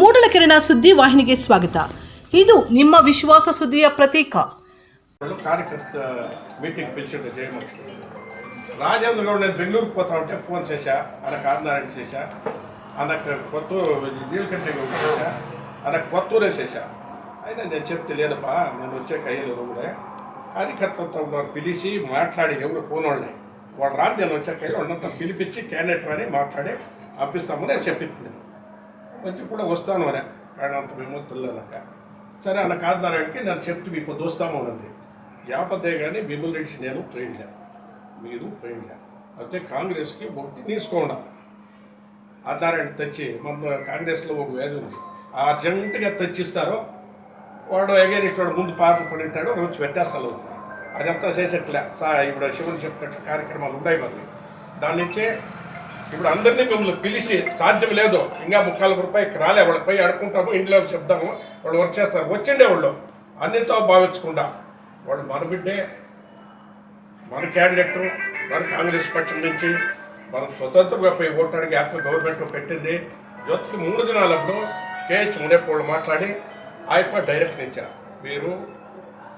ಮೂಡಲಕೆರೆನ ಸುದ್ದಿ ವಾಹಿನಿಗೆ ಸ್ವಾಗತ ಇದು ನಿಮ್ಮ ವಿಶ್ವಾಸ ಸುದ್ದಿಯ ಪ್ರತೀಕ వాళ్ళు కార్యకర్త మీటింగ్ పిలిచిండు జయమూర్తి రాజేంద్ర గౌడ్ నేను బెంగళూరుకు పోతా ఉంటే ఫోన్ చేశా ఆయనకు ఆదినారాయణ చేశా ఆయనకు కొత్తూరు నీలకంఠ గౌడ్ చేశా ఆయనకు కొత్తూరే చేశా అయినా నేను చెప్తే లేదప్పా నేను వచ్చే కయ్యలేదు కూడా కార్యకర్తలతో ఉన్నారు పిలిచి మాట్లాడి ఎవరు పోనోళ్ళని వాడు రాదు నేను వచ్చే కయ్యలు వాళ్ళంతా పిలిపించి క్యాండిడేట్ అని మాట్లాడి పంపిస్తామని చెప్పింది నేను కొంచెం కూడా వస్తాను అనే కానీ అంత విముక్తులనక సరే అన్న కాదనారాయణకి నేను చెప్తూ మీకు దోస్తాము అనండి యాపదే కానీ మిమ్మల్ని రెడ్డి నేను పోయిండా మీరు పోయిండా అయితే కాంగ్రెస్కి ఒకటి తీసుకోండా ఆధారాయణ తెచ్చి మన కాంగ్రెస్లో ఒక వ్యాధి ఉంది. ఆ అర్జెంటుగా తెచ్చిస్తారో వాడు అగేనిస్ట్ వాడు ముందు పాటలు పడి ఉంటాడు రోజు వ్యత్యాసాలు అవుతుంది అదంతా చేసేట్లే. సా ఇప్పుడు శివుని చెప్పినట్టు కార్యక్రమాలు ఉన్నాయి మరి. దాని నుంచే ఇప్పుడు అందరినీ మిమ్మల్ని పిలిచి సాధ్యం లేదు. ఇంకా ముక్కాల రూపాయకి రాలే వాళ్ళపై అడుకుంటాము ఇంట్లో చెప్తాము వాళ్ళు వర్క్ చేస్తారు. వచ్చిండే వాళ్ళు. అన్నితో భావించకుండా వాళ్ళు మన బిడ్డే మన క్యాండిడేట్ మన కాంగ్రెస్ పక్షం నుంచి మనం స్వతంత్రంగా పోయి ఓటు యాప్ గవర్నమెంట్ పెట్టింది. జ్యోతికి మూడు దినాలప్పుడు కేహెచ్ మునేపోళ్ళు మాట్లాడి ఆయప్ప డైరెక్షన్ ఇచ్చారు. మీరు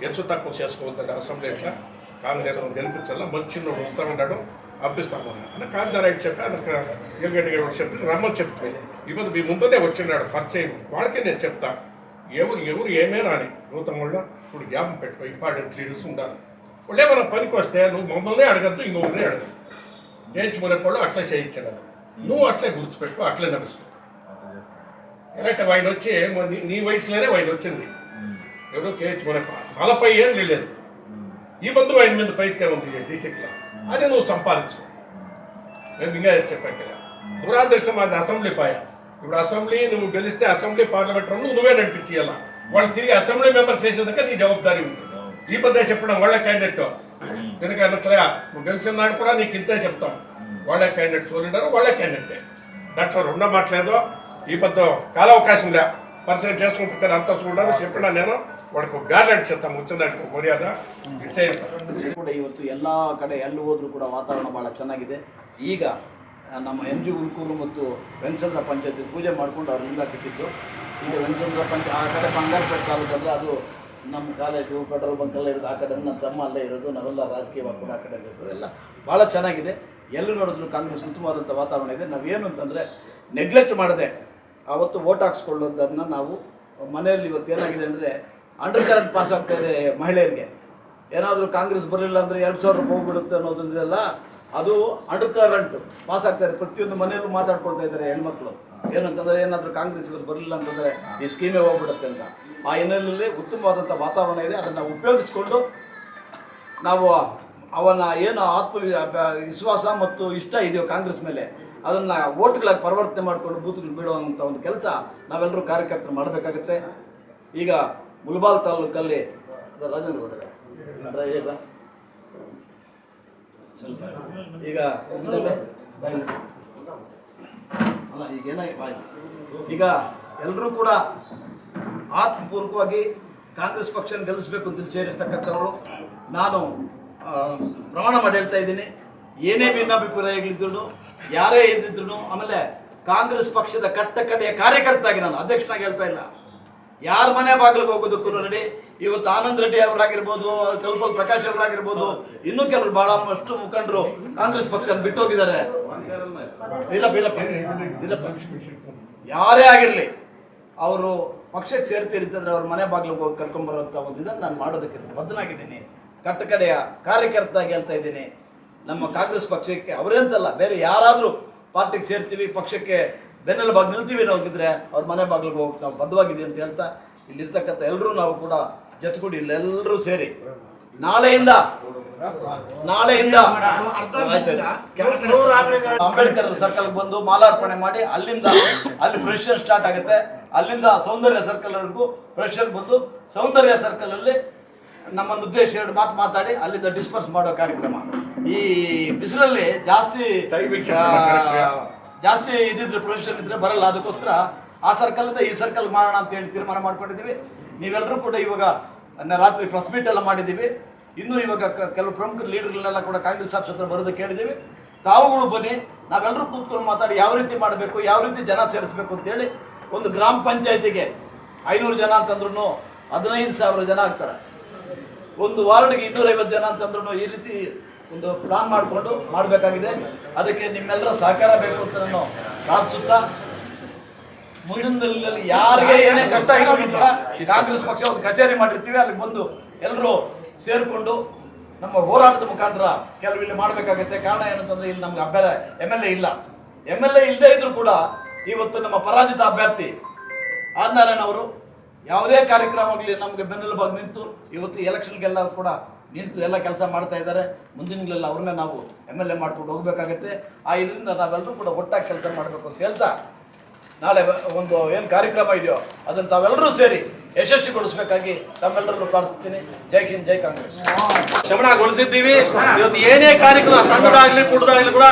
ఎచ్చు తక్కువ చేసుకోవద్దండి అసెంబ్లీ ఎట్లా కాంగ్రెస్ గెలిపించాలా మంచి వస్తూ ఉన్నాడు. పంపిస్తాము అని. కాంతారాయణ చెప్పి ఆయనకు యోగేటి గారు చెప్పి రమ్మని చెప్తే ఇవ్వదు మీ ముందునే వచ్చినాడు పరిచయం. వాడికి నేను చెప్తా. ఎవరు ఎవరు ఏమైనా అని నూతన వాళ్ళు ఇప్పుడు జ్ఞాపం పెట్టుకో ఇంపార్టెంట్ లీడర్స్ ఉండాలి. వాళ్ళు ఏమైనా పనికి వస్తే నువ్వు మమ్మల్ని అడగద్దు ఇంకొకరిని అడగదు నేర్చుకునే వాళ్ళు అట్లే చేయించాడు. నువ్వు అట్లే గుర్తుపెట్టుకో అట్లే నడుస్తూ. ఎలాంటి ఆయన వచ్చి నీ- వయసులోనే ఆయన వచ్చింది. ఎవరో కేహెచ్ మునప్ప నలభై ఏళ్ళు లేదు. ఈ బంధువు ఆయన మీద పైత్యం ఉంది డిస్టిక్లో. అది నువ్వు సంపాదించు నేను ఇంకా చెప్పాను కదా దురాదృష్టం అది అసెంబ్లీ పాయ ఇప్పుడు అసెంబ్లీ నువ్వు గెలిస్తే అసెంబ్లీ పార్లమెంట్ నువ్వు నువ్వే నడిపించేయాలా వాళ్ళు తిరిగి అసెంబ్లీ మెంబర్స్ చేసేదాకా నీ జవాబారి ఉంది. ఈ పద్ధతి చెప్పడం వాళ్ళ క్యాండిడేట్ కనుక అన్నట్లుగా నువ్వు గెలిచిన నాడు కూడా నీకు ఇంతే చెప్తాం. వాళ్ళ క్యాండిడేట్ చూడండారు వాళ్ళ క్యాండిడేటే దాంట్లో రెండో మాట్లేదు ఈ పద్ధ కాల అవకాశం లే. పరిచయం చేసుకుంటున్నారు అంతా చూడాలి చెప్పినా నేను ಒಡ್ಕೊ ಗಾರ್ಲೆಂಡ್ಸ್ ಅಂತ ಮರ್ಯಾದ? ಕೂಡ ಇವತ್ತು ಎಲ್ಲ ಕಡೆ ಎಲ್ಲಿ ಹೋದರೂ ಕೂಡ ವಾತಾವರಣ ಭಾಳ ಚೆನ್ನಾಗಿದೆ. ಈಗ ನಮ್ಮ ಎಂ ಜಿ ಗುರುಕೂರು ಮತ್ತು ವೆಂಕಚಂದ್ರ ಪಂಚಾಯತಿ ಪೂಜೆ ಮಾಡಿಕೊಂಡು ಅವ್ರಿಂದ ಕಟ್ಟಿದ್ದು ಈಗ ವೆಂಕಚಂದ್ರ ಪಂಚ, ಆ ಕಡೆ ಬಂಗಾರಪೇಟೆ ತಾಲೂಕಂದರೆ ಅದು ನಮ್ಮ ಕಾಲೇಜು, ಪೆಟ್ರೋಲ್ ಬಂಕ್ ಎಲ್ಲ ಇರೋದು, ಆ ಕಡೆ ನಮ್ಮ ತಮ್ಮ ಅಲ್ಲೇ ಇರೋದು, ನಾವೆಲ್ಲ ರಾಜಕೀಯವಾಗಿ ಕೂಡ ಆ ಕಡೆ ಇರೋದು, ಎಲ್ಲ ಭಾಳ ಚೆನ್ನಾಗಿದೆ. ಎಲ್ಲೂ ನೋಡಿದ್ರು ಕಾಂಗ್ರೆಸ್ ಉತ್ತಮವಾದಂಥ ವಾತಾವರಣ ಇದೆ. ನಾವೇನು ಅಂತಂದರೆ ನೆಗ್ಲೆಕ್ಟ್ ಮಾಡದೆ ಆವತ್ತು ವೋಟ್ ಹಾಕ್ಸ್ಕೊಳ್ಳೋದನ್ನು ನಾವು ಮನೆಯಲ್ಲಿ ಇವತ್ತು ಏನಾಗಿದೆ ಅಂದರೆ ಅಂಡರ್ ಕರೆಂಟ್ ಪಾಸ್ ಆಗ್ತಾ ಇದೆ ಮಹಿಳೆಯರಿಗೆ. ಏನಾದರೂ ಕಾಂಗ್ರೆಸ್ ಬರಲಿಲ್ಲ ಅಂದರೆ ಎರಡು ಸಾವಿರ ರೂಪಾಯಿ ಹೋಗ್ಬಿಡುತ್ತೆ ಅನ್ನೋದೊಂದಿದೆಲ್ಲ ಅದು ಅಂಡರ್ ಕರೆಂಟ್ ಪಾಸ್ ಇದೆ ಪ್ರತಿಯೊಂದು ಮನೆಯಲ್ಲೂ ಮಾತಾಡ್ಕೊಳ್ತಾ ಇದ್ದಾರೆ ಹೆಣ್ಮಕ್ಳು. ಏನಂತಂದರೆ ಏನಾದರೂ ಕಾಂಗ್ರೆಸ್ ಇವರು ಬರಲಿಲ್ಲ ಅಂತಂದರೆ ಈ ಸ್ಕೀಮೇ ಹೋಗ್ಬಿಡುತ್ತೆ ಅಂತ. ಆ ಹಿನ್ನೆಲೆಯಲ್ಲಿ ಉತ್ತಮವಾದಂಥ ವಾತಾವರಣ ಇದೆ. ಅದನ್ನು ಉಪಯೋಗಿಸ್ಕೊಂಡು ನಾವು ಅವನ ಏನು ಆತ್ಮ ವಿಶ್ವಾಸ ಮತ್ತು ಇಷ್ಟ ಇದೆಯೋ ಕಾಂಗ್ರೆಸ್ ಮೇಲೆ ಅದನ್ನು ಓಟ್ಗಳಾಗಿ ಪರಿವರ್ತನೆ ಮಾಡಿಕೊಂಡು ಬೂತ್ಗಳು ಬಿಡುವಂಥ ಒಂದು ಕೆಲಸ ನಾವೆಲ್ಲರೂ ಕಾರ್ಯಕರ್ತರು ಮಾಡಬೇಕಾಗುತ್ತೆ. ಈಗ ಮುಲ್ಬಾಲ್ ತಾಲೂಕಲ್ಲಿ ರಾಜೇಂದ್ರ. ಈಗ. ಅಲ್ಲ, ಈಗ. ಈಗ ಎಲ್ಲರೂ ಕೂಡ ಆತ್ಮಪೂರ್ವಕವಾಗಿ ಕಾಂಗ್ರೆಸ್ ಪಕ್ಷನ ಗೆಲ್ಲಿಸಬೇಕು ಅಂತ ಸೇರಿರ್ತಕ್ಕಂಥವ್ರು, ನಾನು ಪ್ರಮಾಣ ಮಾಡಿ ಹೇಳ್ತಾ ಇದ್ದೀನಿ ಏನೇ ಭಿನ್ನಾಭಿಪ್ರಾಯಗಳಿದ್ರು, ಯಾರೇ ಇದ್ದಿದ್ರು, ಆಮೇಲೆ ಕಾಂಗ್ರೆಸ್ ಪಕ್ಷದ ಕಟ್ಟ ಕಡೆಯ ಕಾರ್ಯಕರ್ತಾಗಿ ನಾನು ಅಧ್ಯಕ್ಷನಾಗಿ ಹೇಳ್ತಾ ಇಲ್ಲ ಯಾರ ಮನೆ ಬಾಗಿಲಿಗೆ ಹೋಗೋದಕ್ಕೂ ರೆಡಿ ಇವತ್ತು ಆನಂದ್ ರೆಡ್ಡಿ ಅವರಾಗಿರ್ಬೋದು ಕಲ್ಪಲ್ ಪ್ರಕಾಶ್ ಅವರಾಗಿರ್ಬೋದು, ಇನ್ನೂ ಕೆಲವರು ಬಹಳ ಅಷ್ಟು ಮುಖಂಡರು ಕಾಂಗ್ರೆಸ್ ಪಕ್ಷ ಬಿಟ್ಟೋಗಿದ್ದಾರೆ. ಹೋಗಿದ್ದಾರೆ ಯಾರೇ ಆಗಿರಲಿ, ಅವರು ಪಕ್ಷಕ್ಕೆ ಸೇರ್ತಿರ್ತಂದ್ರೆ ಅವ್ರ ಮನೆ ಬಾಗಿಲಿಗೆ ಹೋಗಿ ಕರ್ಕೊಂಬರುವಂಥ ಒಂದು ಇದನ್ನು ನಾನು ಮಾಡೋದಕ್ಕೆ ಬದ್ಧನಾಗಿದ್ದೀನಿ. ಕಟ್ಟಕಡೆಯ ಕಾರ್ಯಕರ್ತಾಗಿ ಹೇಳ್ತಾ ಇದ್ದೀನಿ. ನಮ್ಮ ಕಾಂಗ್ರೆಸ್ ಪಕ್ಷಕ್ಕೆ, ಅವರೇಂತಲ್ಲ, ಬೇರೆ ಯಾರಾದರೂ ಪಾರ್ಟಿಗೆ ಸೇರ್ತೀವಿ, ಪಕ್ಷಕ್ಕೆ ಬೆನ್ನೆಲುಬಾಗಿ ನಿಲ್ತೀವಿ ನಾವಿದ್ರೆ ಅವ್ರ ಮನೆ ಬಾಗಿಲಿಗೆ ಹೋಗಿ ನಾವು ಬದ್ಧವಾಗಿದ್ದೀವಿ ಅಂತ ಹೇಳ್ತಾ ಇಲ್ಲಿರ್ತಕ್ಕಂಥ ಎಲ್ಲರೂ ನಾವು ಕೂಡ ಜೊತೆಗೂಡಿ ಇಲ್ಲೆಲ್ಲರೂ ಸೇರಿ ನಾಳೆಯಿಂದ ನಾಳೆಯಿಂದ ಅಂಬೇಡ್ಕರ್ ಸರ್ಕಲ್ ಬಂದು ಮಾಲಾರ್ಪಣೆ ಮಾಡಿ ಅಲ್ಲಿಂದ ಅಲ್ಲಿ ಪ್ರೊಸೆಷನ್ ಸ್ಟಾರ್ಟ್ ಆಗುತ್ತೆ. ಅಲ್ಲಿಂದ ಸೌಂದರ್ಯ ಸರ್ಕಲ್ ವರೆಗೂ ಪ್ರೊಸೆಷನ್ ಬಂದು ಸೌಂದರ್ಯ ಸರ್ಕಲ್ ಅಲ್ಲಿ ನಮ್ಮನ್ನು ಉದ್ದೇಶ ಎರಡು ಮಾತು ಮಾತಾಡಿ ಅಲ್ಲಿಂದ ಡಿಸ್ಪರ್ಸ್ ಮಾಡೋ ಕಾರ್ಯಕ್ರಮ. ಈ ಬಿಸಿಲಲ್ಲಿ ಜಾಸ್ತಿ ಜಾಸ್ತಿ ಇದಿದ್ರೆ ಪ್ರೊಫೆಷನ್ ಇದ್ರೆ ಬರಲ್ಲ. ಅದಕ್ಕೋಸ್ಕರ ಆ ಸರ್ಕಲ್ ಇಂದ ಈ ಸರ್ಕಲ್ ಮಾಡೋಣ ಅಂತ ಹೇಳಿ ತೀರ್ಮಾನ ಮಾಡ್ಕೊಂಡಿದ್ದೀವಿ. ನೀವೆಲ್ಲರೂ ಕೂಡ ಇವಾಗ ರಾತ್ರಿ ಪ್ರೆಸ್ ಮೀಟ್ ಎಲ್ಲ ಮಾಡಿದ್ದೀವಿ. ಇನ್ನೂ ಇವಾಗ ಕೆಲವು ಪ್ರಮುಖ ಲೀಡರ್ಗಳನ್ನೆಲ್ಲ ಕೂಡ ಕಾಂಗ್ರೆಸ್ ಹತ್ರ ಬರೋದಕ್ಕೆ ಕೇಳಿದ್ದೀವಿ. ತಾವುಗಳು ಬನ್ನಿ ನಾವೆಲ್ಲರೂ ಕೂತ್ಕೊಂಡು ಮಾತಾಡಿ ಯಾವ ರೀತಿ ಮಾಡಬೇಕು, ಯಾವ ರೀತಿ ಜನ ಸೇರಿಸ್ಬೇಕು ಅಂತೇಳಿ ಒಂದು ಗ್ರಾಮ ಪಂಚಾಯತಿಗೆ ಐನೂರು ಜನ ಅಂತಂದ್ರೂ ಹದಿನೈದು ಸಾವಿರ ಜನ ಆಗ್ತಾರೆ. ಒಂದು ವಾರ್ಡ್ಗೆ ಇನ್ನೂರೈವತ್ತು ಜನ ಅಂತಂದ್ರೂ ಈ ರೀತಿ ಒಂದು ಪ್ಲಾನ್ ಮಾಡಿಕೊಂಡು ಮಾಡಬೇಕಾಗಿದೆ. ಅದಕ್ಕೆ ನಿಮ್ಮೆಲ್ಲರ ಸಹಕಾರ ಬೇಕು ಅಂತ ನಾನು ಪ್ರಾರ್ಥಿಸುತ್ತಾ. ಮುಂದಿನ ಯಾರಿಗೆ ಏನೇ ಕಷ್ಟ ಇರೋದು ಕೂಡ ಕಾಂಗ್ರೆಸ್ ಪಕ್ಷ ಒಂದು ಕಚೇರಿ ಮಾಡಿರ್ತೀವಿ ಅಲ್ಲಿ ಬಂದು ಎಲ್ಲರೂ ಸೇರಿಕೊಂಡು ನಮ್ಮ ಹೋರಾಟದ ಮುಖಾಂತರ ಕೆಲವು ಇಲ್ಲಿ ಮಾಡಬೇಕಾಗುತ್ತೆ. ಕಾರಣ ಏನಂತಂದ್ರೆ ಇಲ್ಲಿ ನಮ್ಗೆ ಅಭ್ಯರ ಎಂ ಎಲ್ ಎ ಇಲ್ಲ. ಎಂ ಎಲ್ ಎ ಇಲ್ಲದೆ ಇದ್ರೂ ಕೂಡ ಇವತ್ತು ನಮ್ಮ ಪರಾಜಿತ ಅಭ್ಯರ್ಥಿ ಆದ್ನಾರಾಯಣ ಅವರು ಯಾವುದೇ ಕಾರ್ಯಕ್ರಮ ಆಗಲಿ ನಮಗೆ ಬೆನ್ನೆಲುಬಾಗಿ ನಿಂತು ಇವತ್ತು ಎಲೆಕ್ಷನ್ಗೆಲ್ಲ ಕೂಡ ನಿಂತು ಎಲ್ಲ ಕೆಲಸ ಮಾಡ್ತಾ ಇದ್ದಾರೆ. ಮುಂದಿನಗಳೆಲ್ಲ ಅವ್ರನ್ನೇ ನಾವು ಎಂ ಎಲ್ ಎ ಮಾಡ್ಕೊಂಡು ಹೋಗಬೇಕಾಗತ್ತೆ. ಆ ಇದರಿಂದ ನಾವೆಲ್ಲರೂ ಕೂಡ ಒಟ್ಟಾಗಿ ಕೆಲಸ ಮಾಡಬೇಕು ಅಂತ ಹೇಳ್ತಾ ನಾಳೆ ಒಂದು ಏನು ಕಾರ್ಯಕ್ರಮ ಇದೆಯೋ ಅದನ್ನು ತಾವೆಲ್ಲರೂ ಸೇರಿ ಯಶಸ್ವಿಗೊಳಿಸಬೇಕಾಗಿ ತಮ್ಮೆಲ್ಲರಲ್ಲೂ ಪ್ರಾರ್ಥಿಸ್ತೀನಿ. ಜೈ ಹಿಂದ್, ಜೈ ಕಾಂಗ್ರೆಸ್. ಶ್ರಮಣಗೊಳಿಸಿದ್ದೀವಿ ಇವತ್ತು ಏನೇ ಕಾರ್ಯಕ್ರಮ ಸಣ್ಣದಾಗ್ಲಿ ಕೂಡ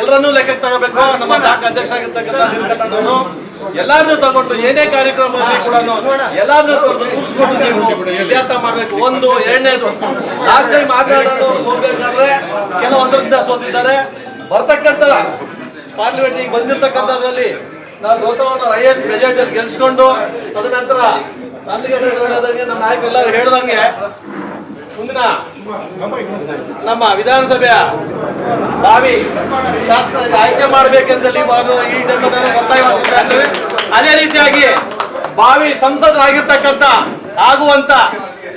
ಎಲ್ಲರನ್ನೂ ಲೆಕ್ಕಕ್ಕೆ ತಗೋಬೇಕು. ನಮ್ಮ ಅಧ್ಯಕ್ಷ ಆಗಿರ್ತಕ್ಕಂಥ ಎಲ್ಲಾರನ್ನೂ ತಗೊಂಡು ಏನೇ ಕಾರ್ಯಕ್ರಮ ಆಗಲಿ ಕೂಡ ಎಲ್ಲಾರನ್ನೂ ಕರೆದು ಕೂರಿಸ್ಕೊಂಡು ನೀವು ಇತ್ಯರ್ಥ ಮಾಡಬೇಕು. ಒಂದು ಎರಡನೇದು. ಲಾಸ್ಟ್ ಟೈಮ್ ಮಾತನಾಡೋರು ಸೋಲ್ಬೇಕಾದ್ರೆ ಕೆಲವೊಂದರಿಂದ ಸೋತಿದ್ದಾರೆ. ಬರ್ತಕ್ಕಂಥ ಪಾರ್ಲಿಮೆಂಟಿಗೆ ಬಂದಿರತಕ್ಕಂಥದ್ರಲ್ಲಿ ನಾವು ಗೌತಮನ ಹೈಯೆಸ್ಟ್ ಮೆಜಾರಿಟಿಯಲ್ಲಿ ಗೆಲ್ಸ್ಕೊಂಡು ತದನಂತರ ನಮ್ಮ ನಾಯಕರೆಲ್ಲರೂ ಹೇಳ್ದಂಗೆ ಮುಂದಿನ ನಮ್ಮ ವಿಧಾನಸಭೆಯ ಬಾವಿ ಶಾಸಕ ಆಯ್ಕೆ ಮಾಡಬೇಕೆಂದಲ್ಲಿ ಈ ಜನ್ಮದಲ್ಲಿ ಒತ್ತಾಯ ಅದೇ ರೀತಿಯಾಗಿ ಬಾವಿ ಸಂಸದರಾಗಿರ್ತಕ್ಕಂಥ ಆಗುವಂತ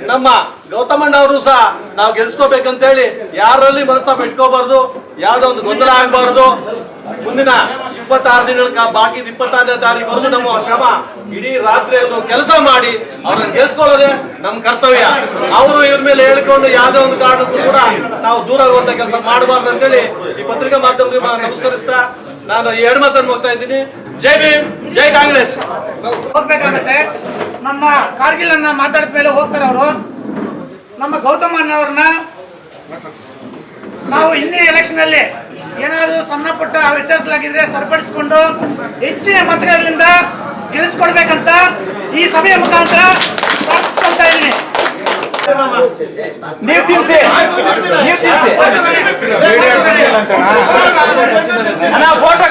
ನಮ್ಮ ಗೌತಮಣ್ಣ ಅವರು ಸಹ ನಾವು ಗೆಲ್ಸ್ಕೋಬೇಕಂತೇಳಿ ಯಾರಲ್ಲಿ ಮನಸ್ತಾಪ ಇಟ್ಕೋಬಾರ್ದು, ಯಾವ್ದೋ ಒಂದು ಗೊಂದಲ ಆಗಬಾರ್ದು. ಮುಂದಿನ ಇಪ್ಪತ್ತಾರು ದಿನಗಳ ಬಾಕಿ ಇಪ್ಪತ್ತಾರನೇ ತಾರೀಕುವರೆಗೂ ನಮ್ಮ ಶ್ರಮ ಇಡೀ ರಾತ್ರಿಯನ್ನು ಕೆಲಸ ಮಾಡಿ ಅವ್ರನ್ನ ಗೆಲ್ಸ್ಕೊಳ್ಳೋದೆ ನಮ್ಮ ಕರ್ತವ್ಯ. ಅವರು ಇವ್ರ ಮೇಲೆ ಹೇಳ್ಕೊಂಡು ಯಾವುದೇ ಒಂದು ಕಾರಣಕ್ಕೂ ಕೂಡ ನಾವು ದೂರ ಆಗುವಂತ ಕೆಲಸ ಮಾಡಬಾರ್ದು ಅಂತೇಳಿ ಈ ಪತ್ರಿಕಾ ಮಾಧ್ಯಮಕ್ಕೆ ನಮಸ್ಕರಿಸ್ತಾ ನಾನು ಈ ಎರಡು ಮಾತನ್ನು ಹೋಗ್ತಾ ಇದ್ದೀನಿ. ಜೈ ಭೀಮ್, ಜೈ ಕಾಂಗ್ರೆಸ್. ಹೋಗ್ಬೇಕಾಗತ್ತೆ. ನಮ್ಮ ಕಾರ್ಗಿಲ್ ಅನ್ನ ಮಾತಾಡಿದ ಮೇಲೆ ಹೋಗ್ತಾರೆ ಅವರು. ನಮ್ಮ ಗೌತಮ್ ಅಣ್ಣವ್ರನ್ನ ನಾವು ಹಿಂದಿನ ಎಲೆಕ್ಷನ್ ಅಲ್ಲಿ ಏನಾದರೂ ಸಣ್ಣ ಪುಟ್ಟ ವ್ಯತ್ಯಾಸಗಳಾಗಿದ್ರೆ ಸರಿಪಡಿಸಿಕೊಂಡು ಹೆಚ್ಚಿನ ಮತಗಳಿಂದ ಗೆಲ್ಲಿಸ್ಕೊಡ್ಬೇಕಂತ ಈ ಸಭೆಯ ಮುಖಾಂತರ ಪ್ರಾರ್ಥಿಸ್ಕೊಳ್ತಾ ಇದ್ದೀನಿ. ನೀವು ತಿನ್ಸಿ ನೀವು ತಿನ್ಸಿ ಅಣ್ಣ ಫೋಟೋ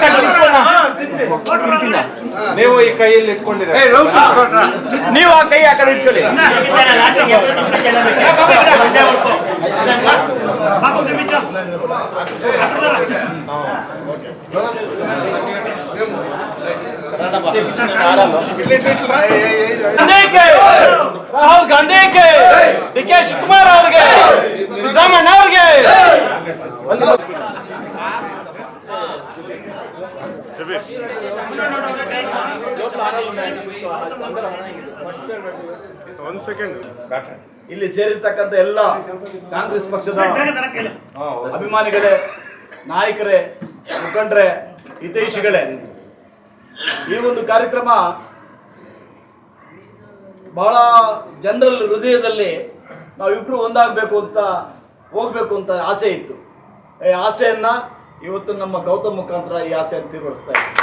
ನೀವು ಈ ಕೈಯಲ್ಲಿ ಇಟ್ಕೊಂಡಿರ ನೀವು ಆ ಕೈ ಆ ಕಡೆ ಇಟ್ಕೊಳ್ಳಿ. ಬಾಬು ಜಮೀಚ. ಗಾಂಧಿ ಕೆ ರಾಹುಲ್ ಗಾಂಧಿ ಕೆ ಡಿ ಕೆ ಶಿವಕುಮಾರ್ ಅವ್ರಿಗೆ ಸಿದ್ದರಾಮಣ್ಣ ಅವ್ರಿಗೆ. ಒಂದ್ ಸೆಕೆಂಡ್ ಇಲ್ಲಿ ಸೇರಿರ್ತಕ್ಕಂಥ ಎಲ್ಲ ಕಾಂಗ್ರೆಸ್ ಪಕ್ಷದ ಅಭಿಮಾನಿಗಳೇ ನಾಯಕರೇ ಮುಖಂಡರೇ ಹಿತೈಷಿಗಳೇ ಈ ಒಂದು ಕಾರ್ಯಕ್ರಮ ಬಹಳ ಜನರಲ್ ಹೃದಯದಲ್ಲಿ ನಾವಿಬ್ಬರು ಒಂದಾಗಬೇಕು ಅಂತ ಹೋಗಬೇಕು ಅಂತ ಆಸೆ ಇತ್ತು. ಈ ಆಸೆಯನ್ನು ಇವತ್ತು ನಮ್ಮ ಗೌತಮ್ ಮುಖಾಂತರ ಈ ಆಸೆಯನ್ನು ತೀರ್ಗೊಳಿಸ್ತಾ ಇದ್ದೀವಿ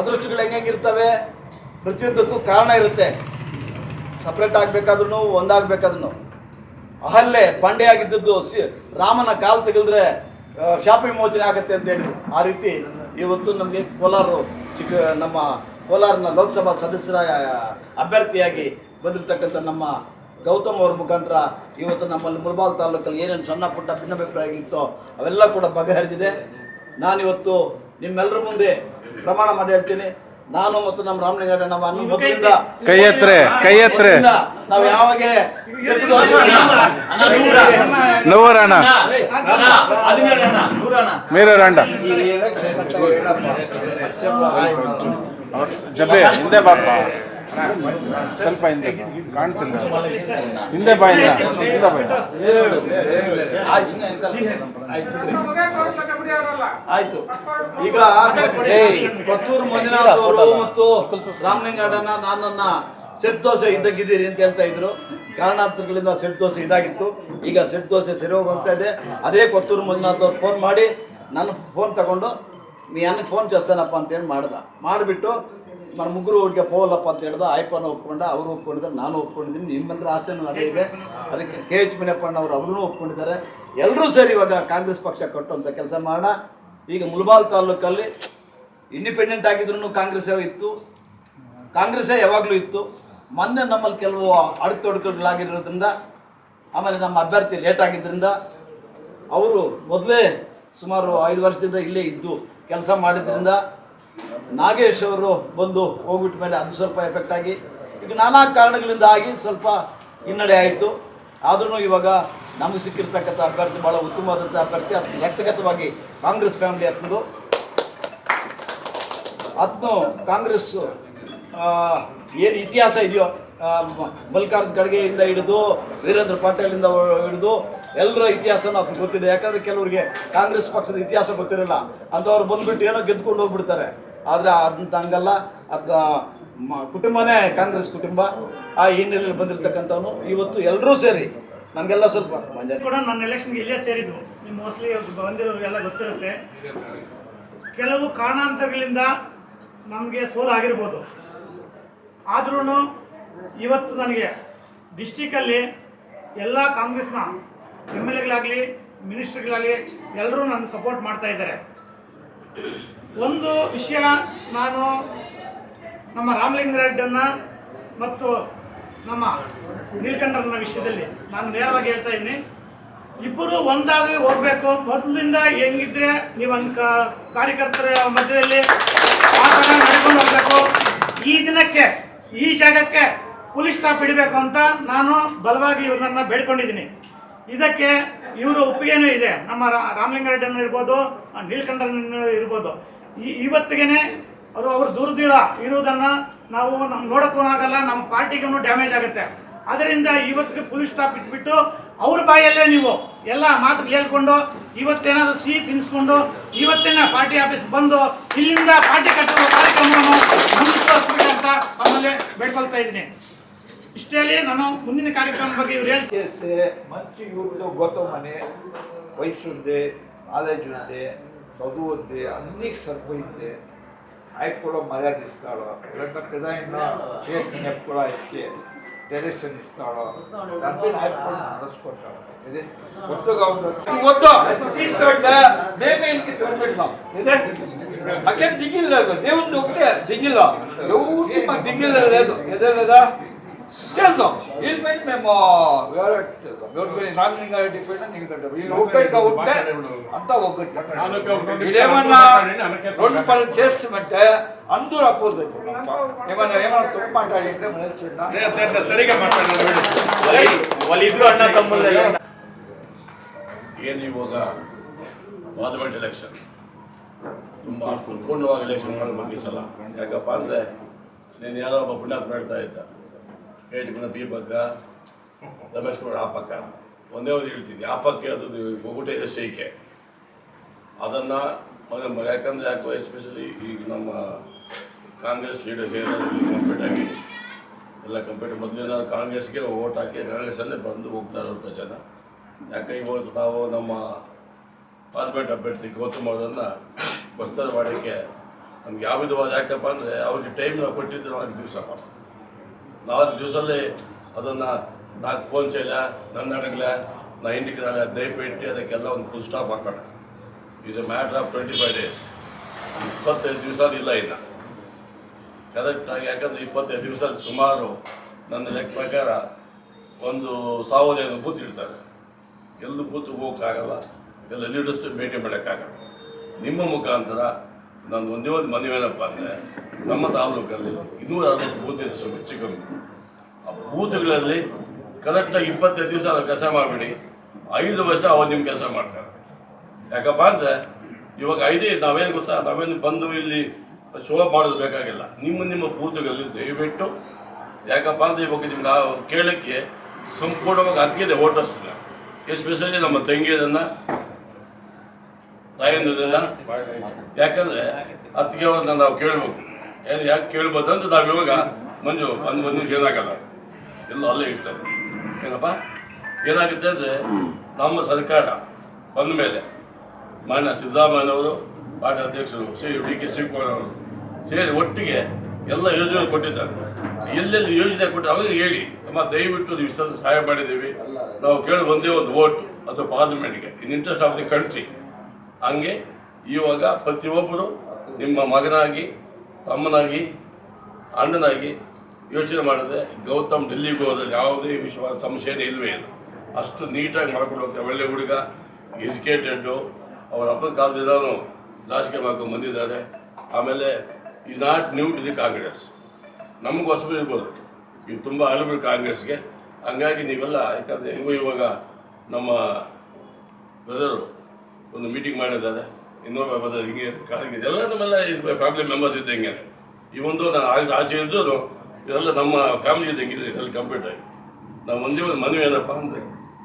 ಅದೃಷ್ಟಗಳು ಹೆಂಗಿರ್ತವೆ ಪ್ರತಿಯೊಂದಕ್ಕೂ ಕಾರಣ ಇರುತ್ತೆ. ಸಪ್ರೇಟ್ ಆಗಬೇಕಾದ್ರೂ ಒಂದಾಗಬೇಕಾದ್ರೂ ಅಹಲ್ಲೆ ಪಾಂಡೆ ಆಗಿದ್ದದ್ದು ಸಿ ರಾಮನ ಕಾಲು ತೆಗೆದ್ರೆ ಶಾಪ ವಿಮೋಚನೆ ಆಗುತ್ತೆ ಅಂತ ಹೇಳಿದ್ರು. ಆ ರೀತಿ ಇವತ್ತು ನಮಗೆ ಕೋಲಾರು ಚಿಕ್ಕ, ನಮ್ಮ ಕೋಲಾರನ ಲೋಕಸಭಾ ಸದಸ್ಯರ ಅಭ್ಯರ್ಥಿಯಾಗಿ ಬಂದಿರತಕ್ಕಂಥ ನಮ್ಮ ಗೌತಮ್ ಅವರ ಮುಖಾಂತರ ಇವತ್ತು ನಮ್ಮಲ್ಲಿ ಮುಳಬಾಲ್ ತಾಲೂಕಲ್ಲಿ ಏನೇನು ಸಣ್ಣ ಪುಟ್ಟ ಭಿನ್ನಭಿಪ್ರಾಯಗಳಿತ್ತೋ ಅವೆಲ್ಲ ಕೂಡ ಬಗೆಹರಿದಿದೆ. ನಾನಿವತ್ತು ನಿಮ್ಮೆಲ್ಲರ ಮುಂದೆ ಪ್ರಮಾಣ ಮಾಡಿ ಹೇಳ್ತೀನಿ. ನಾನು ಮತ್ತು ನಮ್ಮ ರಾಮಲಿಂಗಡ ನಮ್ಮ ಅನ್ನ ಮೊದಲಿಂದ ಕೈಯತ್ರೆ ನಾವು ಯಾವಾಗ ನೂರಣ್ಣ. ಮೀರಣ್ಣ ಜಬ್ಬೆ ಹಿಂದೆ ಬಾಪ ಸ್ವಲ್ಪ ಹಿಂದೆ ಕಾಣ್ತಿಲ್ಲ. ಹಿಂದೆ ಬಾ ಹಿಂದೆ ಹಿಂದೆ ಬಾ ಆಯ್ತು. ಈಗ ಕೊತ್ತೂರು ಮಂಜುನಾಥ್ ಅವರು ಮತ್ತು ರಾಮಲಿಂಗಣ್ಣನ ನಾನನ್ನ ಸೆಟ್ ದೋಸೆ ಇದ್ದಕ್ಕಿದ್ದೀರಿ ಅಂತ ಹೇಳ್ತಾ ಇದ್ರು. ಕಾರಣಾಂತರಗಳಿಂದ ಸೆಟ್ ದೋಸೆ ಇದಾಗಿತ್ತು. ಈಗ ಸೆಟ್ ದೋಸೆ ಸರಿ ಹೋಗ್ತಾ ಇದೆ. ಅದೇ ಕೊತ್ತೂರು ಮಂಜುನಾಥ್ ಅವ್ರು ಫೋನ್ ಮಾಡಿ ನಾನು ಫೋನ್ ತಗೊಂಡು మీ అన్నకి ಫೋನ್ చేస్తానಪ್ಪ ಅಂತೇಳಿ ಮಾಡ್ದ. ಮಾಡಿಬಿಟ್ಟು ನನ್ನ ముగ్గురు ఊರಿಗೆ పోవాలಪ್ಪ ಅಂತ ಹೇಳ್ದ, ಆಯ್ಪನ ಒಪ್ಕೊಂಡ, ಅವರು ಒಪ್ಕೊಂಡಿದ್ದಾರೆ, ನಾನು ಒಪ್ಕೊಂಡಿದ್ದೀನಿ ನಿಮ್ಮನ್ನ ಆಸೆನೂ ಅದೇ ಇದೆ. ಅದಕ್ಕೆ ಕೆ ಎಚ್ ಮುನಿಯಪ್ಪಣ್ಣ ಅವರು ಅವ್ರೂ ಒಪ್ಕೊಂಡಿದ್ದಾರೆ. ಎಲ್ಲರೂ ಸೇರಿ ಇವಾಗ ಕಾಂಗ್ರೆಸ್ ಪಕ್ಷ ಕಟ್ಟುವಂಥ ಕೆಲಸ ಮಾಡೋಣ. ಈಗ ಮುಲ್ಬಾಲ್ ತಾಲೂಕಲ್ಲಿ ಇಂಡಿಪೆಂಡೆಂಟ್ ಆಗಿದ್ರು ಕಾಂಗ್ರೆಸ್ಸೇ ಇತ್ತು. ಕಾಂಗ್ರೆಸ್ಸೇ ಯಾವಾಗಲೂ ಇತ್ತು. ಮೊನ್ನೆ ನಮ್ಮಲ್ಲಿ ಕೆಲವು ಅಡೆತೊಡಕಗಳಾಗಿರೋದ್ರಿಂದ, ಆಮೇಲೆ ನಮ್ಮ ಅಭ್ಯರ್ಥಿ ಲೇಟ್ ಆಗಿದ್ದರಿಂದ, ಅವರು ಮೊದಲೇ ಸುಮಾರು ಐದು ವರ್ಷದಿಂದ ಇಲ್ಲೇ ಇದ್ದು ಕೆಲಸ ಮಾಡಿದ್ರಿಂದ ನಾಗೇಶ್ ಅವರು ಬಂದು ಹೋಗ್ಬಿಟ್ಟ ಮೇಲೆ ಅದು ಸ್ವಲ್ಪ ಎಫೆಕ್ಟ್ ಆಗಿ, ಈಗ ನಾನಾ ಕಾರಣಗಳಿಂದ ಆಗಿ ಸ್ವಲ್ಪ ಹಿನ್ನಡೆ ಆಯಿತು. ಆದ್ರೂ ಇವಾಗ ನಮಗೆ ಸಿಕ್ಕಿರ್ತಕ್ಕಂಥ ಅಭ್ಯರ್ಥಿ ಭಾಳ ಉತ್ತಮವಾದಂಥ ಅಭ್ಯರ್ಥಿ. ಅದು ವ್ಯಕ್ತಿಗತವಾಗಿ ಕಾಂಗ್ರೆಸ್ ಫ್ಯಾಮಿಲಿ ಹತ್ತಿದ್ದು ಅದನ್ನು ಕಾಂಗ್ರೆಸ್ಸು ಏನು ಇತಿಹಾಸ ಇದೆಯೋ ಮಲ್ಲಿಕಾರ್ಜುನ ಖಡ್ಗೆಯಿಂದ ಹಿಡಿದು ವೀರೇಂದ್ರ ಪಾಟೀಲಿಂದ ಹಿಡಿದು ಎಲ್ಲರ ಇತಿಹಾಸನ ಗೊತ್ತಿದೆ. ಯಾಕಂದರೆ ಕೆಲವರಿಗೆ ಕಾಂಗ್ರೆಸ್ ಪಕ್ಷದ ಇತಿಹಾಸ ಗೊತ್ತಿರಲ್ಲ. ಅಂಥವ್ರು ಬಂದ್ಬಿಟ್ಟು ಏನೋ ಗೆದ್ಕೊಂಡು ಹೋಗ್ಬಿಡ್ತಾರೆ. ಆದರೆ ಅದಂತ ಹಂಗಲ್ಲ. ಅದ ಕುಟುಂಬನೇ ಕಾಂಗ್ರೆಸ್ ಕುಟುಂಬ. ಆ ಹಿನ್ನೆಲೆಯಲ್ಲಿ ಬಂದಿರತಕ್ಕಂಥವನು. ಇವತ್ತು ಎಲ್ಲರೂ ಸೇರಿ ನಮಗೆಲ್ಲ ಸ್ವಲ್ಪ ಕೂಡ ನನ್ನ ಎಲೆಕ್ಷನ್ಗೆ ಇಲ್ಲೇ ಸೇರಿದ್ವು. ನೀವು ಮೋಸ್ಟ್ಲಿ ಬಂದಿರೋರಿಗೆಲ್ಲ ಗೊತ್ತಿರುತ್ತೆ. ಕೆಲವು ಕಾರಣಾಂತರಗಳಿಂದ ನಮಗೆ ಸೋಲು ಆಗಿರ್ಬೋದು ಆದ್ರೂ ಇವತ್ತು ನನಗೆ ಡಿಸ್ಟಿಕಲ್ಲಿ ಎಲ್ಲ ಕಾಂಗ್ರೆಸ್ನ ಎಂ ಎಲ್ ಎಗಳಾಗಲಿ ಮಿನಿಸ್ಟ್ರ್ಗಳಾಗಲಿ ಎಲ್ಲರೂ ನನ್ನ ಸಪೋರ್ಟ್ ಮಾಡ್ತಾ ಇದ್ದಾರೆ. ಒಂದು ವಿಷಯ ನಾನು ನಮ್ಮ ರಾಮಲಿಂಗರೆಡ್ಡನ್ನ ಮತ್ತು ನಮ್ಮ ನೀಲ್ಕಂಠರನ್ನ ವಿಷಯದಲ್ಲಿ ನಾನು ನೇರವಾಗಿ ಹೇಳ್ತಾ ಇದ್ದೀನಿ. ಇಬ್ಬರು ಒಂದಾಗಿ ಹೋಗಬೇಕು. ಮೊದಲಿಂದ ಹೆಂಗಿದ್ರೆ ನೀವು ಕಾ- ಕಾರ್ಯಕರ್ತರ ಮಧ್ಯದಲ್ಲಿ ನಡೆಕೊಂಡು ನಡ್ಕೊಂಡು ಹೋಗ್ಬೇಕು. ಈ ದಿನಕ್ಕೆ, ಈ ಜಾಗಕ್ಕೆ ಪೊಲೀಸ್ ಸ್ಟಾಪ್ ಇಡಬೇಕು ಅಂತ ನಾನು ಬಲವಾಗಿ ಇವ್ರನ್ನ ಬೇಡ್ಕೊಂಡಿದ್ದೀನಿ. ಇದಕ್ಕೆ ಇವರ ಒಪ್ಪಿಗೆನೂ ಇದೆ. ನಮ್ಮ ರಾಮಲಿಂಗಾರೆಡ್ಡಿ ಇರ್ಬೋದು ಆ ನೀಲಕಂಠನ ಇರ್ಬೋದು. ಈ ಇವತ್ತಿಗೆನೆ ಅವರು ಅವರು ದೂರದೂರ ದೂರ ಇರುವುದನ್ನು ನಾವು ನಮ್ಮ ನೋಡೋಕ್ಕೂ ಆಗಲ್ಲ ನಮ್ಮ ಪಾರ್ಟಿಗೂ ಡ್ಯಾಮೇಜ್ ಆಗುತ್ತೆ. ಅದರಿಂದ ಇವತ್ತಿಗೆ ಪೊಲೀಸ್ ಸ್ಟಾಪ್ ಇಟ್ಬಿಟ್ಟು ಅವ್ರ ಬಾಯಲ್ಲೇ ನೀವು ಎಲ್ಲ ಮಾತು ಹೇಳ್ಕೊಂಡು ಇವತ್ತೇನಾದರೂ ಸಿಹಿ ತಿನ್ನಿಸ್ಕೊಂಡು ಇವತ್ತಿನ ಪಾರ್ಟಿ ಆಫೀಸ್ ಬಂದು ಇಲ್ಲಿಂದ ಪಾರ್ಟಿ ಕಟ್ಟುವ ಕಾರ್ಯಕ್ರಮವನ್ನು ಅಂತ ಆಮೇಲೆ ಬೇಡ್ಕೊಳ್ತಾ ಇದ್ದೀನಿ. ಇಷ್ಟೇ ನಾನು ಮುಂದಿನ ಕಾರ್ಯಕ್ರಮ ಬಗ್ಗೆ ಇವ್ರು ಹೇಳ್ತೇನೆ ಮಂಚು ಇವ್ರದ್ದು ಗೊತ್ತು ಮನೆ ವಯಸ್ಸುಂದೆ ಕಾಲೇಜು ಇದೆ ಚದು ಇದೆ ಅನೇಕ ಸರ್ಕು ಇದೆ ಆಯ್ಕೊಳ್ಳೋ ಮರ್ಯಾದೆ ಇಸ್ತಾಳು. ಗಂಡ ಕದಾಯಿಂದ ನೆಪ್ಕೊಳ ಐಕೆ ಟೆರೆಸ್ ಇಸ್ತಾಳು. ಅದನ್ನ ಆಯ್ಕೊಂಡು ನಡೆಸ್ಕೊಳ್ತಾಳು ಇದೆ? ಗೊತ್ತು ಗೊತ್ತು. ತೀರ್ಸ್ಕೊಂಡ ನೇಮೆ ಇನ್ಕೆ ತೋರ್ಬೇಕು ನಾವು. ಇದೆ? ಅಕ್ಕೇನು ದಿಗಿಲ್ಲ ಅದು. ದೇವನ್ ಹೋಗ್ತೆ ದಿಗಿಲ್ಲ ಯಾವ ದಿಗಿಲ್ಲ ಅದು? చేస్తాం. వీళ్ళపైన మేము వేరేట్ చేస్తాం. ఎవరిపైన రామలింగా రెడ్డి పైన నీకు వీళ్ళు ఒక్కడిగా ఉంటే అంతా ఒక్కటి వీడేమన్నా రెండు పనులు చేస్తామంటే అందరూ అపోజిట్ ఏమన్నా ఏమన్నా తప్పు మాట్లాడింటే మనం సరిగా మాట్లాడారు అన్న తమ్ముళ్ళు ಏನು ಇವಾಗ ತುಂಬ ಅರ್ಥಪೂರ್ಣವಾಗಿ ಎಲೆಕ್ಷನ್ ಮಾಡಬೇಕು ಈ ಸಲ ಯಾಕಪ್ಪ ಅಂದರೆ ನೀನು ಯಾರೋ ಒಬ್ಬ ಪುಣ್ಯಾತ್ಮ ಇದ್ದ ಏಜ್ ಗುಣ ಬಿ ಪಕ್ಕ ರಮೇಶ್ ಒಂದೇ ಒಂದು ಹೇಳ್ತಿದ್ದೆ. ಆ ಪಕ್ಕ ಅದು ಒಗುಟೆ ಶೈಕೆ ಅದನ್ನು ಯಾಕಂದರೆ ಯಾಕೋ ಎಸ್ಪೆಷಲಿ ಈಗ ನಮ್ಮ ಕಾಂಗ್ರೆಸ್ ಲೀಡರ್ಸ್ ಏನಾದರೂ ಕಂಪ್ಲೀಟ್ ಆಗಿ, ಎಲ್ಲ ಕಂಪ್ಲೀಟ್ ಮೊದಲಿನ ಕಾಂಗ್ರೆಸ್ಗೆ ಓಟ್ ಹಾಕಿ ಕಾಂಗ್ರೆಸ್ಸಲ್ಲೇ ಬಂದು ಹೋಗ್ತಾ ಇರೋಂಥ ಜನ. ಯಾಕೆ ಇವತ್ತು ನಾವು ನಮ್ಮ ಪಾರ್ಲಿಮೆಂಟ್ ಅಭ್ಯರ್ಥಿ ಗೌತಮ್ ಅವರನ್ನು ಬಸ್ತಾರ ಮಾಡೋಕ್ಕೆ ನಮ್ಗೆ ಯಾವ ವಿಧವಾದ ಯಾಕಪ್ಪ ಅಂದರೆ ಅವ್ರಿಗೆ ಟೈಮ್ ನಾವು ಕೊಟ್ಟಿದ್ದು ನಾಲ್ಕು ದಿವಸ ನಾಲ್ಕು ದಿವಸದಲ್ಲಿ ಅದನ್ನು ನಾಲ್ಕು ಫೋನ್ ಇಲ್ಲ ನನ್ನ ಅಡಗಲ ನಾ ಇಂಟಿಗೆ ದಯವಿಟ್ಟು ಅದಕ್ಕೆಲ್ಲ ಒಂದು ಫುಲ್ ಸ್ಟಾಪ್ ಹಾಕೋಣ. Is a matter of twenty five days ಇಪ್ಪತ್ತೈದು ದಿವಸ ಇಲ್ಲ ಇನ್ನು. ಕರೆಕ್ಟಾಗಿ ಯಾಕಂದರೆ ಇಪ್ಪತ್ತೈದು ದಿವಸ ಸುಮಾರು ನನ್ನ ಲೆಕ್ಕ ಪ್ರಕಾರ ಒಂದು ಸಾವಿರದ ಬೂತ್ ಇಡ್ತಾರೆ ಎಲ್ಲೂ ಬೂತ್ ಹೋಗೋಕ್ಕಾಗಲ್ಲ, ಎಲ್ಲ ಲೀಡರ್ಸ್ ಭೇಟಿ ಮಾಡೋಕ್ಕಾಗಲ್ಲ. ನಿಮ್ಮ ಮುಖಾಂತರ ನಾನು ಒಂದೇ ಒಂದು ಮನವೇನಪ್ಪ ಅಂದರೆ, ನಮ್ಮ ತಾಲೂಕಲ್ಲಿ ಇನ್ನೂರ ಅರವತ್ತು ಬೂತ್ ಇದೆ ಹೆಚ್ಚು ಕಮ್ಮಿ ಆ ಬೂತ್ಗಳಲ್ಲಿ ಕರೆಕ್ಟಾಗಿ ಇಪ್ಪತ್ತೈದು ದಿವಸ ಅದು ಕೆಲಸ ಮಾಡಿಬಿಡಿ. ಐದು ವರ್ಷ ಅವ್ರು ನಿಮ್ಮ ಕೆಲಸ ಮಾಡ್ತಾರೆ. ಯಾಕಪ್ಪ ಅಂದರೆ, ಇವಾಗ ಐದೇ, ನಾವೇನು ಗೊತ್ತಾ, ನಾವೇನು ಬಂದು ಇಲ್ಲಿ ಶೋ ಮಾಡೋದು ಬೇಕಾಗಿಲ್ಲ. ನಿಮ್ಮ ನಿಮ್ಮ ಬೂತ್ಗಳಲ್ಲಿ ದಯವಿಟ್ಟು, ಯಾಕಪ್ಪ ಅಂದರೆ ಇವಾಗ ನಿಮ್ಗೆ ಕೇಳೋಕ್ಕೆ ಸಂಪೂರ್ಣವಾಗಿ ಹಕ್ಕಿದೆ ಓಟರ್ಸ್ನ ಎಸ್ಪೆಷಲಿ ನಮ್ಮ ತಂಗಿಯರನ್ನು ತಾಯಂದಿರನ್ನ ಯಾಕಂದ್ರೆ ಅತ್ತಿಗೆ ಅವ್ರನ್ನ ನಾವು ಕೇಳಬೇಕು. ಏನು ಯಾಕೆ ಕೇಳ್ಬೋದಂತ ನಾವು ಇವಾಗ ಮಂಜು ಒಂದು ಒಂದು ನಿಮಿಷ ಏನಾಗಲ್ಲ. ಎಲ್ಲ ಅಲ್ಲೇ ಇಡ್ತಾರೆ. ಏನಪ್ಪ? ಏನಾಗುತ್ತೆ ಅಂದರೆ ನಮ್ಮ ಸರ್ಕಾರ ಬಂದ ಮೇಲೆ ಮಾನ್ಯ ಸಿದ್ದರಾಮಯ್ಯನವರು ಪಾರ್ಟಿ ಅಧ್ಯಕ್ಷರು, ಸೇರಿ ಡಿ ಕೆ ಶಿವಕುಮಾರ್ ಅವರು ಸೇರಿ ಒಟ್ಟಿಗೆ ಎಲ್ಲ ಯೋಜನೆ ಕೊಟ್ಟಿದ್ದಾರೆ. ಎಲ್ಲೆಲ್ಲಿ ಯೋಜನೆ ಕೊಟ್ಟು ಅವಾಗ ಹೇಳಿ. ನಮ್ಮ ದಯವಿಟ್ಟು ನೀವು ಇಷ್ಟೊಂದು ಸಹಾಯ ಮಾಡಿದ್ದೀವಿ. ನಾವು ಕೇಳಿ ಒಂದೇ ಒಂದು ಓಟ್ ಅದು ಪಾರ್ಲಿಮೆಂಟ್ಗೆ in interest of the country ಹಂಗೆ ಇವಾಗ ಪ್ರತಿಯೊಬ್ಬರು ನಿಮ್ಮ ಮಗನಾಗಿ, ತಮ್ಮನಾಗಿ, ಅಣ್ಣನಾಗಿ ಯೋಚನೆ ಮಾಡಿದೆ ಗೌತಮ್ ಡೆಲ್ಲಿಗೆ ಹೋದಲ್ಲಿ ಯಾವುದೇ ವಿಶ್ವಾಸ ಸಂಶಯನೇ ಇಲ್ಲವೇ ಇಲ್ಲ. ಅಷ್ಟು ನೀಟಾಗಿ ಮಾಡ್ಕೊಳ್ಳುವಂಥ ಒಳ್ಳೆ ಹುಡುಗ ಎಜುಕೇಟೆಡ್ಡು ಅವರ ಅಪ್ಪನ ಕಾಲದಿಂದಲೂ ರಾಜಕೀಯ ಮಾಡ್ಕೊಂಡು ಬಂದಿದ್ದಾರೆ. ಆಮೇಲೆ is not new to the Congress ನಮಗೂ ಹೊಸಬರು ಇರ್ಬೋದು. ಇದು ತುಂಬ ಹಳಬರು ಕಾಂಗ್ರೆಸ್ಗೆ. ಹಂಗಾಗಿ ನೀವೆಲ್ಲ ಯಾಕಂದರೆ ಇವಾಗ ನಮ್ಮ ಬ್ರದರು ಒಂದು ಮೀಟಿಂಗ್ ಮಾಡಿದ್ದಾರೆ. ಇನ್ನೊಬ್ಬ ಬದ ಹಿಂಗೆ ಕಾಲಿಗೆ ಎಲ್ಲ ನಮ್ಮೆಲ್ಲ ಫ್ಯಾಮಿಲಿ ಮೆಂಬರ್ಸ್ ಇದ್ದ ಹಿಂಗೆ ಈ ಒಂದು ಆಚೆ ಇದ್ದರು ಇವೆಲ್ಲ ನಮ್ಮ ಫ್ಯಾಮಿಲಿ ಇದ್ದಂಗೆ ಇದೆ, ಅಲ್ಲಿ ಕಂಪ್ಲೀಟ್ ಆಗಿ. ನಾವು ಒಂದೇ ಒಂದು ಮನವಿ ಏನಪ್ಪ ಅಂದರೆ,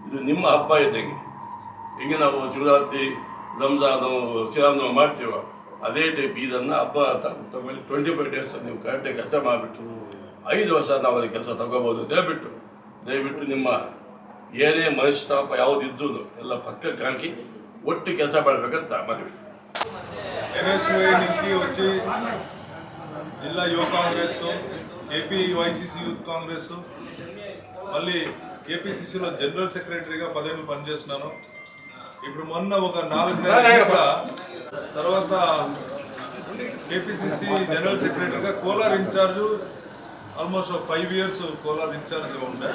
ಇದು ನಿಮ್ಮ ಹಬ್ಬ ಇದ್ದಂಗೆ ಹಿಂಗೆ. ನಾವು ಶಿವರಾತ್ರಿ, ರಂಜಾನ್ ಚಿರಾಮ್ ನಾವು ಮಾಡ್ತೀವೋ, ಅದೇ ಟೈಪ್ ಇದನ್ನು ಹಬ್ಬ ತಗೊಳ್ಳಿ. ಟ್ವೆಂಟಿ ಫೈವ್ ಡೇಸ್ ನೀವು ಕರೆಕ್ಟಾಗಿ ಕೆಲಸ ಮಾಡಿಬಿಟ್ಟು, ಐದು ವರ್ಷ ನಾವು ಅದಕ್ಕೆ ಕೆಲಸ ತಗೋಬೋದು ದಯವಿಟ್ಟು ದಯವಿಟ್ಟು ನಿಮ್ಮ ಏನೇ ಮನಸ್ತಾಪ ಯಾವುದಿದ್ರೂ ಎಲ್ಲ ಪಕ್ಕಕ್ಕೆ ಹಾಕಿ ಒಟ್ಟು ಕೆಲಸ ಮಾಡಬೇಕಂತ ಮನವಿ ఎన్ఎస్యుఐ నుంచి వచ్చి జిల్లా యువ Congress AP YCC youth Congress మళ్ళీ కేపీసీసీలో జనరల్ సెక్రటరీగా పదేళ్ళు పనిచేస్తున్నాను ఇప్పుడు మొన్న ఒక నాలుగు నెలల కింద తర్వాత కేపీసీసీ జనరల్ సెక్రటరీగా Kolar in-charge almost five years Kolar ఇన్ఛార్జ్గా ఉండే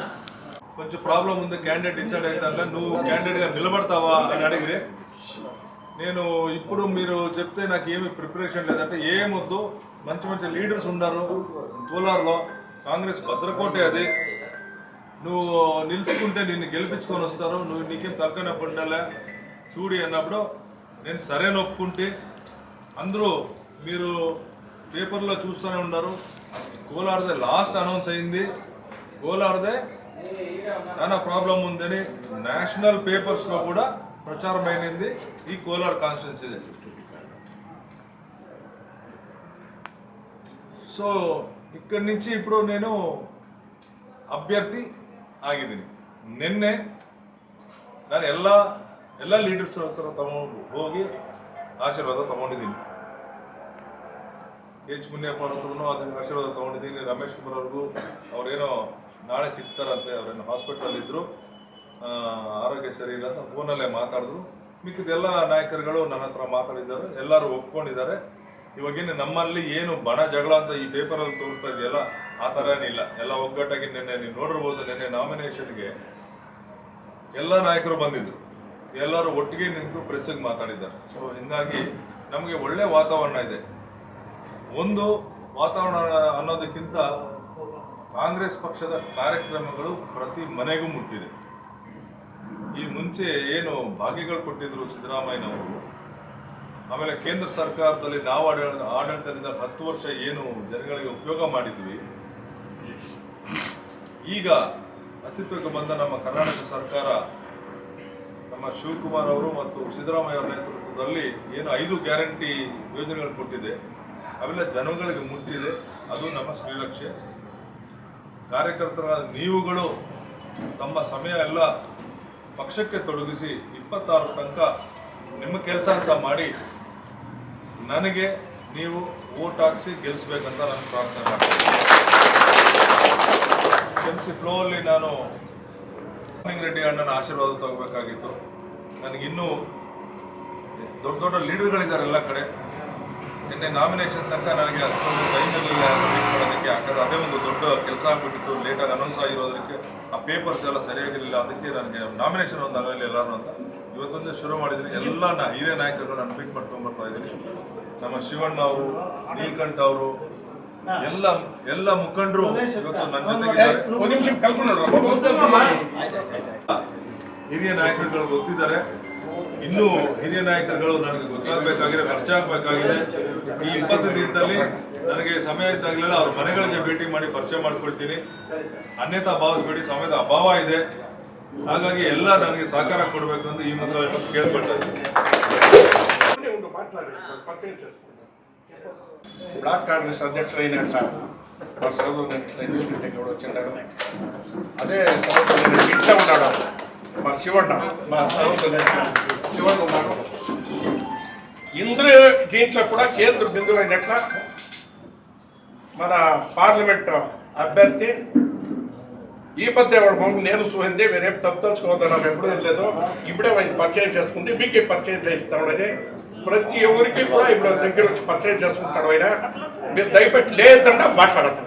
కొంచెం ప్రాబ్లం ఉంది క్యాండిడేట్ డిసైడ్ అయినాక నువ్వు క్యాండిడేట్గా నిలబడతావా అని అడిగిరే. నేను ఇప్పుడు మీరు చెప్తే నాకు ఏమి ప్రిపరేషన్ లేదంటే ఏమొద్దు మంచి మంచి లీడర్స్ ఉన్నారు కోలార్లో. కాంగ్రెస్ భద్రకోటే అది. నువ్వు నిలుచుకుంటే నిన్ను గెలిపించుకొని వస్తారు. నువ్వు నీకేం తగ్గనప్పుడు ఉండాలే? చూడి అన్నప్పుడు నేను సరే నొప్పుకుంటే అందరూ మీరు పేపర్లో చూస్తూనే ఉన్నారు. కోలార్దే లాస్ట్ అనౌన్స్ అయింది. కోలార్దే చాలా ప్రాబ్లం ఉందని నేషనల్ పేపర్స్లో కూడా ప్రచారం అయినది ఈ కోలార్ కాన్స్టిట్యున్సీ సో ఇక్కడి నుంచి ఇప్పుడు నేను ಅಭ್ಯರ್ಥಿ ಆಗಿದ್ದೀನಿ ನಿನ್ನೆ ನಾನು ಎಲ್ಲ ಎಲ್ಲ ಲೀಡರ್ಸ್ ಹತ್ರ ತಗೊಂಡು ಹೋಗಿ ಆಶೀರ್ವಾದ ತಗೊಂಡಿದ್ದೀನಿ ಎಚ್ ಮುನಿಯಪ್ಪ ಹತ್ರನೂ ಅದನ್ನ ಆಶೀರ್ವಾದ ತಗೊಂಡಿದ್ದೀನಿ ರಮೇಶ್ ಕುಮಾರ್ ಅವ್ರಿಗೂ ಅವ್ರೇನೋ ನಾಳೆ ಸಿಗ್ತಾರಂತೆ ಅವರೇನು ಹಾಸ್ಪಿಟಲ್ ಇದ್ರು ಆ, ಆರೋಗ್ಯ ಸರಿ ಇಲ್ಲ ಅಂತ ಫೋನಲ್ಲೇ ಮಾತಾಡಿದ್ರು. ಮಿಕ್ಕಿದೆಲ್ಲ ನಾಯಕರುಗಳು ನನ್ನ ಹತ್ರ ಮಾತಾಡಿದ್ದಾರೆ ಎಲ್ಲರೂ ಒಪ್ಕೊಂಡಿದ್ದಾರೆ. ಇವಾಗೇನು ನಮ್ಮಲ್ಲಿ ಏನು ಬಣ ಜಗಳ ಅಂತ ಈ ಪೇಪರಲ್ಲಿ ತೋರಿಸ್ತಾ ಇದೆಯಲ್ಲ ಆ ಥರ ಏನಿಲ್ಲ ಎಲ್ಲ ಒಗ್ಗಟ್ಟಾಗಿ ನಿನ್ನೆ ನೀವು ನೋಡಿರ್ಬೋದು ನಿನ್ನೆ ನಾಮಿನೇಷನ್ಗೆ ಎಲ್ಲ ನಾಯಕರು ಬಂದಿದ್ರು. ಎಲ್ಲರೂ ಒಟ್ಟಿಗೆ ನಿಂತು ಪ್ರೆಸ್ಸಿಗೆ ಮಾತಾಡಿದ್ದಾರೆ. ಸೊ ಹಿಂಗಾಗಿ ನಮಗೆ ಒಳ್ಳೆ ವಾತಾವರಣ ಇದೆ. ಒಂದು ವಾತಾವರಣ ಅನ್ನೋದಕ್ಕಿಂತ ಕಾಂಗ್ರೆಸ್ ಪಕ್ಷದ ಕಾರ್ಯಕ್ರಮಗಳು ಪ್ರತಿ ಮನೆಗೂ ಮುಟ್ಟಿದೆ. ಈ ಮುಂಚೆ ಏನು ಭಾಗ್ಯಗಳು ಕೊಟ್ಟಿದ್ರು ಸಿದ್ದರಾಮಯ್ಯನವರು, ಆಮೇಲೆ ಕೇಂದ್ರ ಸರ್ಕಾರದಲ್ಲಿ ನಾವು ಆಡಳಿತ, ಆಡಳಿತದಿಂದ ಹತ್ತು ವರ್ಷ ಏನು ಜನಗಳಿಗೆ ಉಪಯೋಗ ಮಾಡಿದ್ವಿ. ಈಗ ಅಸ್ತಿತ್ವಕ್ಕೆ ಬಂದ ನಮ್ಮ ಕರ್ನಾಟಕ ಸರ್ಕಾರ, ನಮ್ಮ ಶಿವಕುಮಾರ್ ಅವರು ಮತ್ತು ಸಿದ್ದರಾಮಯ್ಯ ಅವರ ನೇತೃತ್ವದಲ್ಲಿ ಏನು ಐದು ಗ್ಯಾರಂಟಿ ಯೋಜನೆಗಳು ಕೊಟ್ಟಿದೆ. ಅವೆಲ್ಲ ಜನಗಳಿಗೆ ಮುಟ್ಟಿದೆ. ಅದು ನಮ್ಮ ಶ್ರೀಲಕ್ಷ್ಯ ಕಾರ್ಯಕರ್ತರಾದ ನೀವುಗಳು ತಮ್ಮ ಸಮಯ ಎಲ್ಲ ಪಕ್ಷಕ್ಕೆ ತೊಡಗಿಸಿ ಇಪ್ಪತ್ತಾರು ತನಕ ನಿಮ್ಮ ಕೆಲಸ ಅಂತ ಮಾಡಿ ನನಗೆ ನೀವು ಓಟ್ ಹಾಕಿಸಿ ಗೆಲ್ಲಿಸ್ಬೇಕಂತ ನಾನು ಪ್ರಾರ್ಥನೆ ಮಾಡ್ತೀನಿ. ಎಂ ಸಿ ಫ್ಲೋಲ್ಲಿ ನಾನು ರೆಡ್ಡಿ ಅಣ್ಣನ ಆಶೀರ್ವಾದ ತಗೋಬೇಕಾಗಿತ್ತು. ನನಗಿನ್ನೂ ದೊಡ್ಡ ದೊಡ್ಡ ಲೀಡರ್ಗಳಿದ್ದಾರೆ ಎಲ್ಲ ಕಡೆ. ನಿನ್ನೆ ನಾಮಿನೇಷನ್ ತನಕ ನನಗೆ ಅಷ್ಟೊಂದು ಟೈಮಲ್ಲಿ ಮಾಡೋದಕ್ಕೆ ಯಾಕಂದರೆ ಅದೇ ಒಂದು ದೊಡ್ಡ ಕೆಲಸ ಆಗಿಬಿಟ್ಟಿತ್ತು. ಲೇಟಾಗಿ ಅನೌನ್ಸ್ ಆಗಿರೋದಕ್ಕೆ ಆ ಪೇಪರ್ಸ್ ಎಲ್ಲ ಸರಿಯಾಗಿರಲಿಲ್ಲ. ಅದಕ್ಕೆ ನನಗೆ ನಾಮಿನೇಷನ್ ಒಂದು ಆಗಲಿ ಎಲ್ಲರೂ ಅಂತ. ಇವತ್ತೊಂದು ಶುರು ಮಾಡಿದ್ದೀನಿ. ಎಲ್ಲ ನಾ ಹಿರಿಯ ನಾಯಕರು ನಾನು ಮೀಟ್ ಮಾಡ್ಕೊಂಡು ಬರ್ತಾ ಇದ್ದೀನಿ. ನಮ್ಮ ಶಿವಣ್ಣ ಅವರು ನೀಲ್ಕಂಠ ಅವರು ಎಲ್ಲ ಎಲ್ಲ ಮುಖಂಡರು ಇವತ್ತು ನನ್ನ ಜೊತೆಗೆ ಹಿರಿಯ ನಾಯಕರುಗಳು ಗೊತ್ತಿದ್ದಾರೆ. ಇನ್ನೂ ಹಿರಿಯ ನಾಯಕರುಗಳು ನನಗೆ ಗೊತ್ತಾಗಬೇಕಾಗಿದೆ ಖರ್ಚು ಆಗಬೇಕಾಗಿದೆ ಈ ಇಪ್ಪತ್ತು ದಿನದಲ್ಲಿ ನನಗೆ ಸಮಯ ಇದ್ದಾಗಲೆಲ್ಲ ಅವ್ರ ಮನೆಗಳಿಗೆ ಭೇಟಿ ಮಾಡಿ ಪರಿಚಯ ಮಾಡ್ಕೊಳ್ತೀನಿ. ಅನ್ಯತಾ ಭಾವಿಸ್ಬೇಡಿ, ಸಮಯದ ಅಭಾವ ಇದೆ. ಹಾಗಾಗಿ ಎಲ್ಲ ನನಗೆ ಸಹಕಾರ ಕೊಡಬೇಕು ಅಂತ ಈ ಮೂಲಕ ಕೇಳ್ಕೊಳ್ತಾ ಬ್ಲಾಕ್ ಕಾಂಗ್ರೆಸ್ ಅಧ್ಯಕ್ಷರೇನಂತ ಬಸವರಾಜ ಅದೇ ಸಭೆ మా శివన్న మా శివన్న ఉన్నారు ఇందులో దీంట్లో కూడా కేంద్ర బిందువు అయినట్ల మన పార్లమెంట్ అభ్యర్థి ఈ పద్దేవాడు నేను చూసింది మీరేం తప్పదలుచుకోవద్దాం ఎప్పుడూ లేదు ఇప్పుడే ఆయన పరిచయం చేసుకుంటే మీకే పరిచయం చేస్తామని ప్రతి ఎవరికి కూడా ఇప్పుడు దగ్గర వచ్చి పరిచయం చేసుకుంటాడు ఆయన. మీరు దయపెట్టి లేదన్నా మాట్లాడతాం